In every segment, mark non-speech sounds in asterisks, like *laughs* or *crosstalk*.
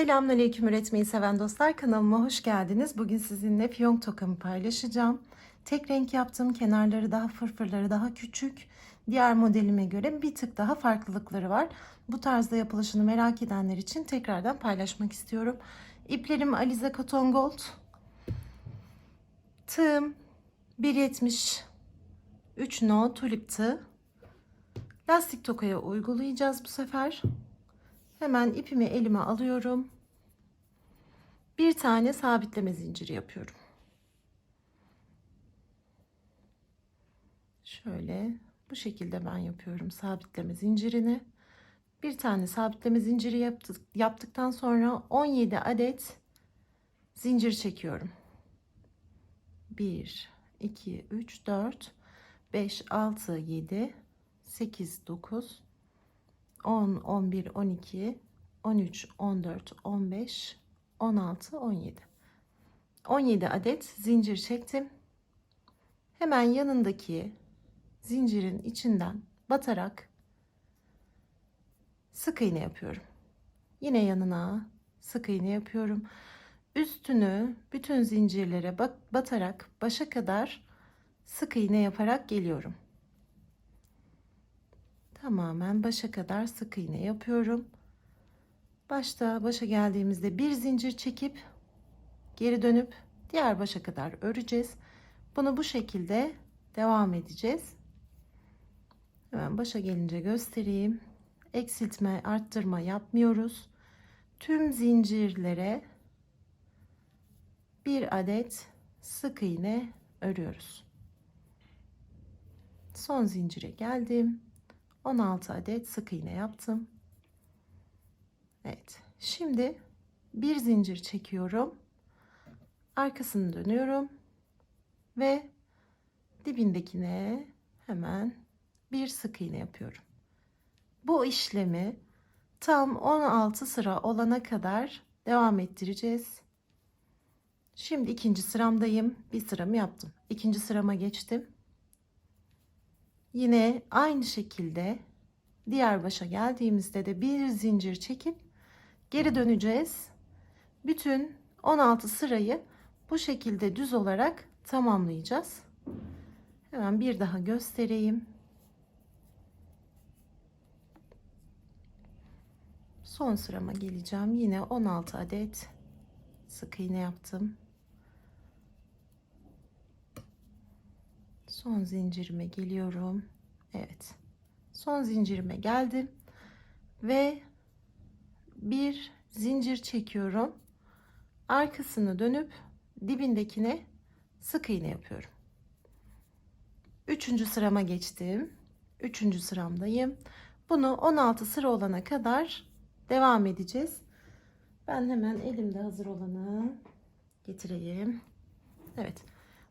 Selamünaleyküm üretmeyi seven dostlar kanalıma hoş geldiniz. Bugün sizinle fiyonk tokamı paylaşacağım. Tek renk yaptım. Kenarları daha fırfırları daha küçük. Diğer modelime göre bir tık daha farklılıkları var. Bu tarzda yapılışını merak edenler için tekrardan paylaşmak istiyorum. İplerim Alize Cotton Gold. Tığım 1.70 3 no tulip tığ. Lastik tokaya uygulayacağız bu sefer. Hemen ipimi elime alıyorum. Bir tane sabitleme zinciri yapıyorum. Şöyle bu şekilde ben yapıyorum sabitleme zincirini. Bir tane sabitleme zinciri yaptık, yaptıktan sonra 17 adet zincir çekiyorum. 1 2 3 4 5 6 7 8 9 10, 11, 12, 13, 14, 15, 16, 17. 17 adet zincir çektim. Hemen yanındaki zincirin içinden batarak sık iğne yapıyorum. Yine yanına sık iğne yapıyorum. Üstünü bütün zincirlere batarak başa kadar sık iğne yaparak geliyorum tamamen başa kadar sık iğne yapıyorum. Başta başa geldiğimizde bir zincir çekip geri dönüp diğer başa kadar öreceğiz. Bunu bu şekilde devam edeceğiz. Hemen başa gelince göstereyim. Eksiltme, arttırma yapmıyoruz. Tüm zincirlere bir adet sık iğne örüyoruz. Son zincire geldim. 16 adet sık iğne yaptım. Evet. Şimdi bir zincir çekiyorum. Arkasını dönüyorum ve dibindekine hemen bir sık iğne yapıyorum. Bu işlemi tam 16 sıra olana kadar devam ettireceğiz. Şimdi ikinci sıramdayım. Bir sıramı yaptım. İkinci sırama geçtim. Yine aynı şekilde diğer başa geldiğimizde de bir zincir çekip geri döneceğiz. Bütün 16 sırayı bu şekilde düz olarak tamamlayacağız. Hemen bir daha göstereyim. Son sırama geleceğim. Yine 16 adet sık iğne yaptım. Son zincirime geliyorum. Evet. Son zincirime geldim ve bir zincir çekiyorum. Arkasını dönüp dibindekine sık iğne yapıyorum. Üçüncü sırama geçtim. Üçüncü sıramdayım. Bunu 16 sıra olana kadar devam edeceğiz. Ben hemen elimde hazır olanı getireyim. Evet.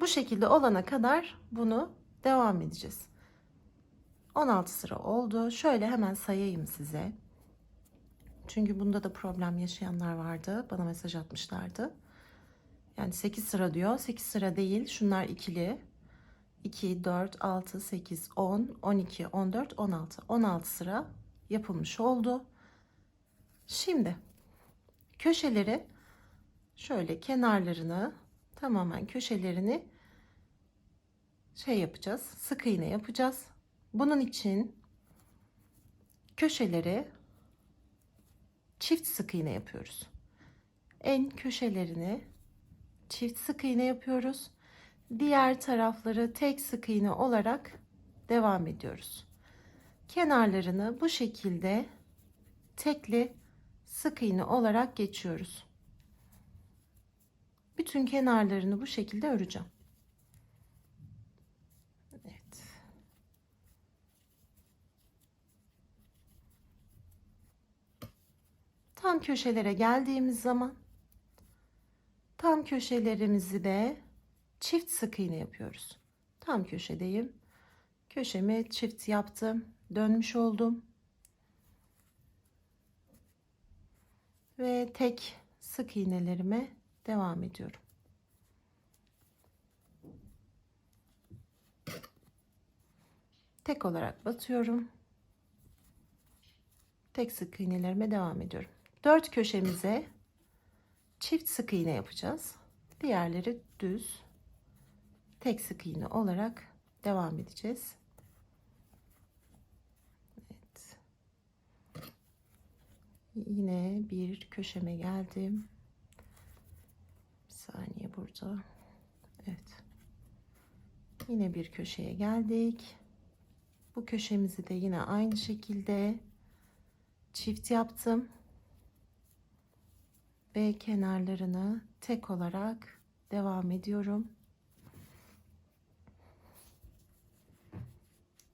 Bu şekilde olana kadar bunu devam edeceğiz. 16 sıra oldu. Şöyle hemen sayayım size. Çünkü bunda da problem yaşayanlar vardı. Bana mesaj atmışlardı. Yani 8 sıra diyor. 8 sıra değil. Şunlar ikili. 2, 4, 6, 8, 10, 12, 14, 16. 16 sıra yapılmış oldu. Şimdi köşeleri şöyle kenarlarını tamamen köşelerini şey yapacağız. Sık iğne yapacağız. Bunun için köşeleri çift sık iğne yapıyoruz. En köşelerini çift sık iğne yapıyoruz. Diğer tarafları tek sık iğne olarak devam ediyoruz. Kenarlarını bu şekilde tekli sık iğne olarak geçiyoruz. Bütün kenarlarını bu şekilde öreceğim. Tam köşelere geldiğimiz zaman tam köşelerimizi de çift sık iğne yapıyoruz. Tam köşedeyim. Köşemi çift yaptım. Dönmüş oldum. Ve tek sık iğnelerime devam ediyorum. Tek olarak batıyorum. Tek sık iğnelerime devam ediyorum. Dört köşemize çift sık iğne yapacağız. Diğerleri düz tek sık iğne olarak devam edeceğiz. Evet. Yine bir köşeme geldim. Bir saniye burada. Evet. Yine bir köşeye geldik. Bu köşemizi de yine aynı şekilde çift yaptım. Ve kenarlarını tek olarak devam ediyorum.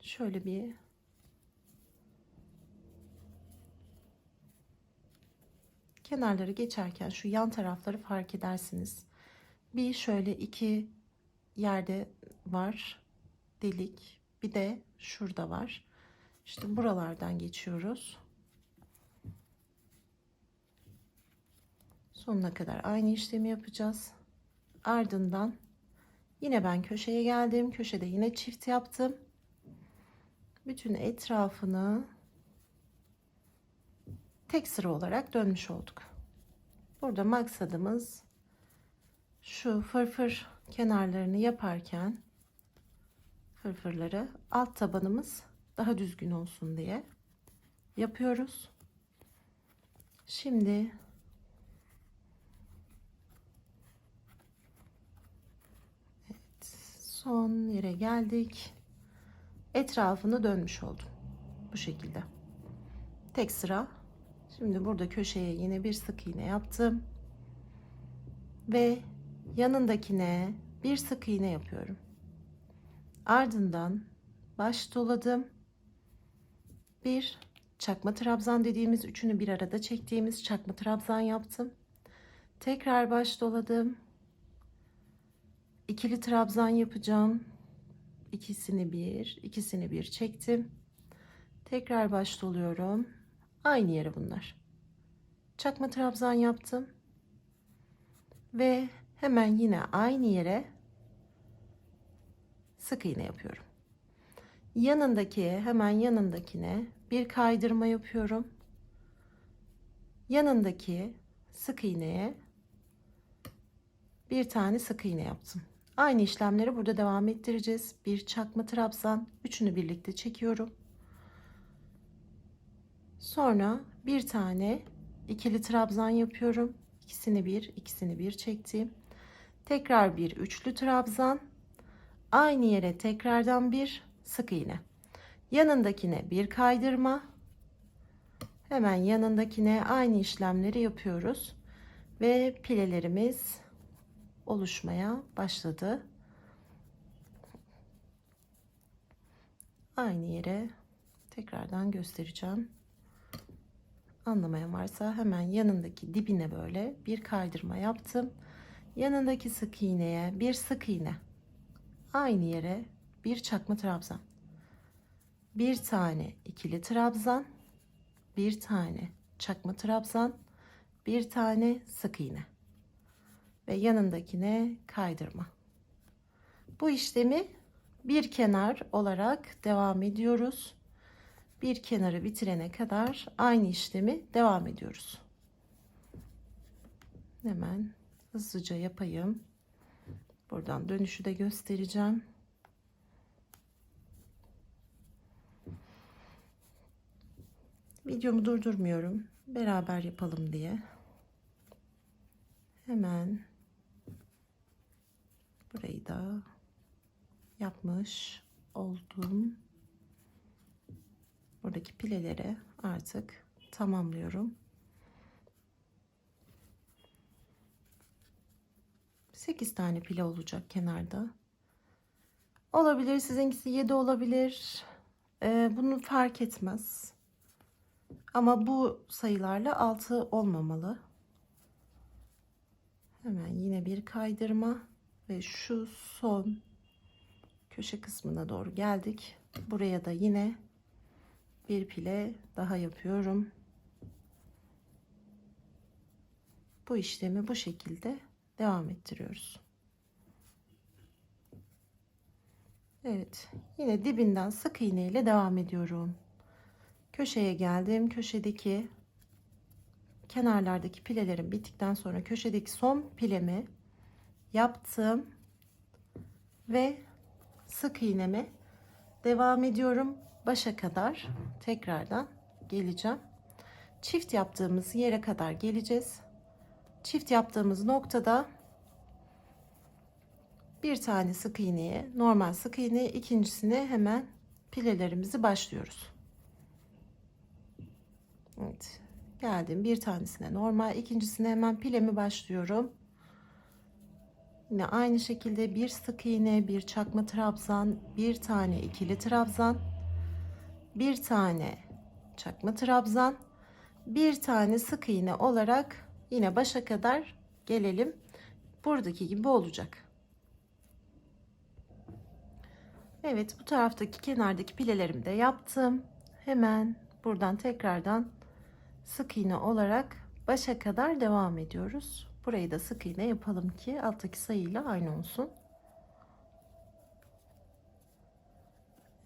Şöyle bir kenarları geçerken şu yan tarafları fark edersiniz. Bir şöyle iki yerde var delik. Bir de şurada var. İşte buralardan geçiyoruz. Sonuna kadar aynı işlemi yapacağız. Ardından yine ben köşeye geldim. Köşede yine çift yaptım. Bütün etrafını tek sıra olarak dönmüş olduk. Burada maksadımız şu fırfır kenarlarını yaparken fırfırları alt tabanımız daha düzgün olsun diye yapıyoruz. Şimdi evet, son yere geldik. Etrafını dönmüş oldum. Bu şekilde. Tek sıra. Şimdi burada köşeye yine bir sık iğne yaptım. Ve yanındakine bir sık iğne yapıyorum. Ardından baş doladım. Bir çakma trabzan dediğimiz üçünü bir arada çektiğimiz çakma trabzan yaptım. Tekrar baş doladım. İkili trabzan yapacağım. İkisini bir, ikisini bir çektim. Tekrar baş doluyorum. Aynı yere bunlar. Çakma trabzan yaptım. Ve hemen yine aynı yere sık iğne yapıyorum. Yanındaki hemen yanındakine bir kaydırma yapıyorum. Yanındaki sık iğneye bir tane sık iğne yaptım. Aynı işlemleri burada devam ettireceğiz. Bir çakma trabzan, üçünü birlikte çekiyorum. Sonra bir tane ikili trabzan yapıyorum. İkisini bir, ikisini bir çektim. Tekrar bir üçlü trabzan. Aynı yere tekrardan bir sık iğne. Yanındakine bir kaydırma. Hemen yanındakine aynı işlemleri yapıyoruz. Ve pilelerimiz oluşmaya başladı. Aynı yere tekrardan göstereceğim. Anlamayan varsa hemen yanındaki dibine böyle bir kaydırma yaptım. Yanındaki sık iğneye bir sık iğne. Aynı yere bir çakma trabzan. Bir tane ikili trabzan. Bir tane çakma trabzan. Bir tane sık iğne ve yanındakine kaydırma. Bu işlemi bir kenar olarak devam ediyoruz. Bir kenarı bitirene kadar aynı işlemi devam ediyoruz. Hemen hızlıca yapayım. Buradan dönüşü de göstereceğim. Videomu durdurmuyorum. Beraber yapalım diye. Hemen burayı da yapmış oldum. Buradaki pileleri artık tamamlıyorum. 8 tane pile olacak kenarda. Olabilir sizinkisi 7 olabilir. Ee, bunu fark etmez. Ama bu sayılarla 6 olmamalı. Hemen yine bir kaydırma ve şu son köşe kısmına doğru geldik. Buraya da yine bir pile daha yapıyorum. Bu işlemi bu şekilde devam ettiriyoruz. Evet, yine dibinden sık iğne ile devam ediyorum. Köşeye geldim. Köşedeki kenarlardaki pilelerim bittikten sonra köşedeki son pilemi yaptım ve sık iğneme devam ediyorum. Başa kadar tekrardan geleceğim. Çift yaptığımız yere kadar geleceğiz. Çift yaptığımız noktada bir tane sık iğneye normal sık iğne ikincisine hemen pilelerimizi başlıyoruz. Evet geldim. Bir tanesine normal ikincisine hemen pilemi başlıyorum yine aynı şekilde bir sık iğne bir çakma trabzan bir tane ikili trabzan bir tane çakma trabzan bir tane sık iğne olarak yine başa kadar gelelim. Buradaki gibi olacak. Evet bu taraftaki kenardaki pilelerimi de yaptım. Hemen buradan tekrardan sık iğne olarak başa kadar devam ediyoruz. Burayı da sık iğne yapalım ki alttaki sayıyla aynı olsun.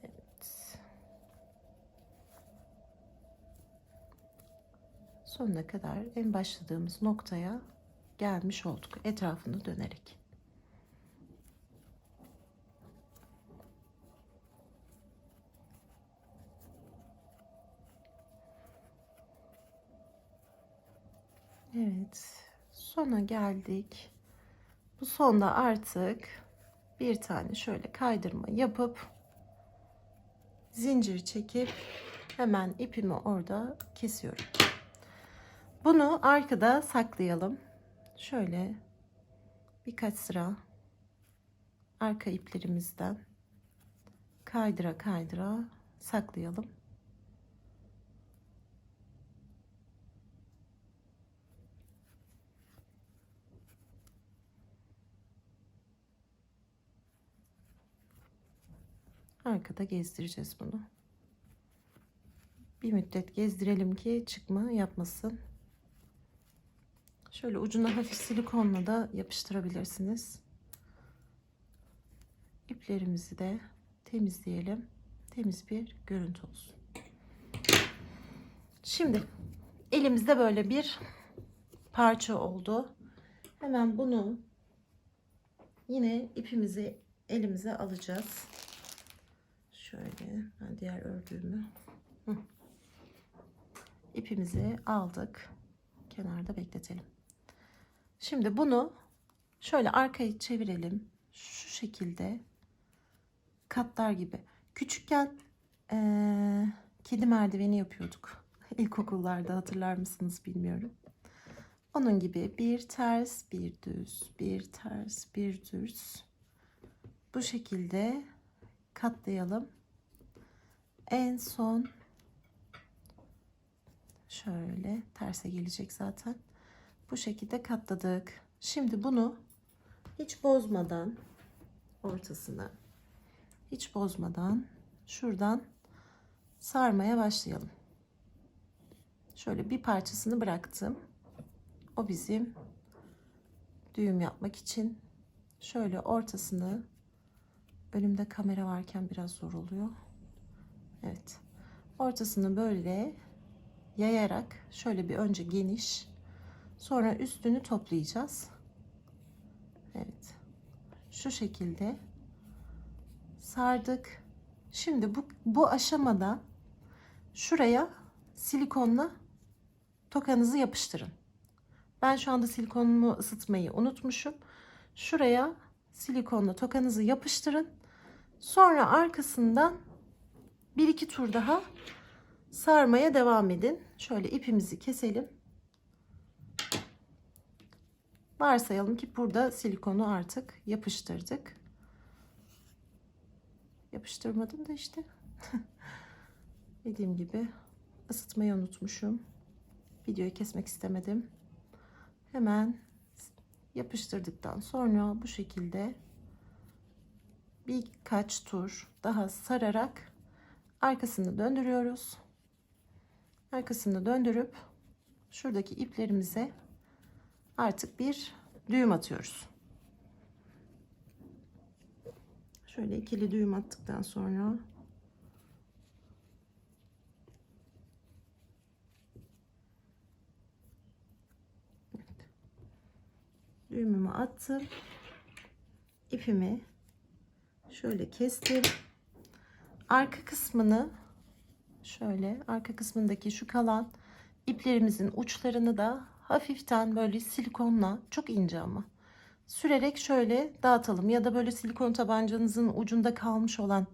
Evet. Sonuna kadar en başladığımız noktaya gelmiş olduk etrafını dönerek. Evet. Sona geldik. Bu sonda artık bir tane şöyle kaydırma yapıp zincir çekip hemen ipimi orada kesiyorum. Bunu arkada saklayalım. Şöyle birkaç sıra arka iplerimizden kaydıra kaydıra saklayalım. Arkada gezdireceğiz bunu. Bir müddet gezdirelim ki çıkma yapmasın. Şöyle ucuna hafif silikonla da yapıştırabilirsiniz. İplerimizi de temizleyelim. Temiz bir görüntü olsun. Şimdi elimizde böyle bir parça oldu. Hemen bunu yine ipimizi elimize alacağız. Şöyle diğer ördüğümü ipimizi aldık. Kenarda bekletelim. Şimdi bunu şöyle arkayı çevirelim. Şu şekilde katlar gibi. Küçükken ee, kedi merdiveni yapıyorduk. *laughs* İlkokullarda hatırlar mısınız bilmiyorum. Onun gibi bir ters, bir düz, bir ters, bir düz. Bu şekilde katlayalım. En son şöyle terse gelecek zaten. Bu şekilde katladık. Şimdi bunu hiç bozmadan ortasına hiç bozmadan şuradan sarmaya başlayalım. Şöyle bir parçasını bıraktım. O bizim düğüm yapmak için şöyle ortasını önümde kamera varken biraz zor oluyor. Evet. Ortasını böyle yayarak şöyle bir önce geniş sonra üstünü toplayacağız. Evet. Şu şekilde sardık. Şimdi bu, bu aşamada şuraya silikonla tokanızı yapıştırın. Ben şu anda silikonumu ısıtmayı unutmuşum. Şuraya silikonla tokanızı yapıştırın. Sonra arkasından bir iki tur daha sarmaya devam edin. Şöyle ipimizi keselim. Varsayalım ki burada silikonu artık yapıştırdık. Yapıştırmadım da işte. *laughs* Dediğim gibi ısıtmayı unutmuşum. Videoyu kesmek istemedim. Hemen yapıştırdıktan sonra bu şekilde birkaç tur daha sararak arkasını döndürüyoruz. Arkasını döndürüp şuradaki iplerimize artık bir düğüm atıyoruz. Şöyle ikili düğüm attıktan sonra düğümümü attım. İpimi şöyle kestim. Arka kısmını şöyle arka kısmındaki şu kalan iplerimizin uçlarını da hafiften böyle silikonla çok ince ama sürerek şöyle dağıtalım ya da böyle silikon tabancanızın ucunda kalmış olan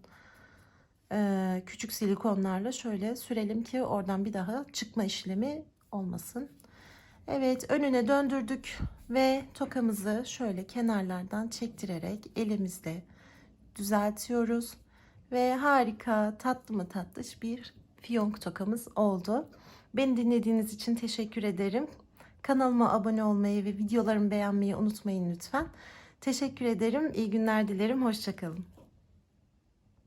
e, küçük silikonlarla şöyle sürelim ki oradan bir daha çıkma işlemi olmasın. Evet önüne döndürdük ve tokamızı şöyle kenarlardan çektirerek elimizle düzeltiyoruz. Ve harika tatlı mı tatlış bir fiyonk tokamız oldu. Beni dinlediğiniz için teşekkür ederim. Kanalıma abone olmayı ve videolarımı beğenmeyi unutmayın lütfen. Teşekkür ederim. İyi günler dilerim. Hoşçakalın.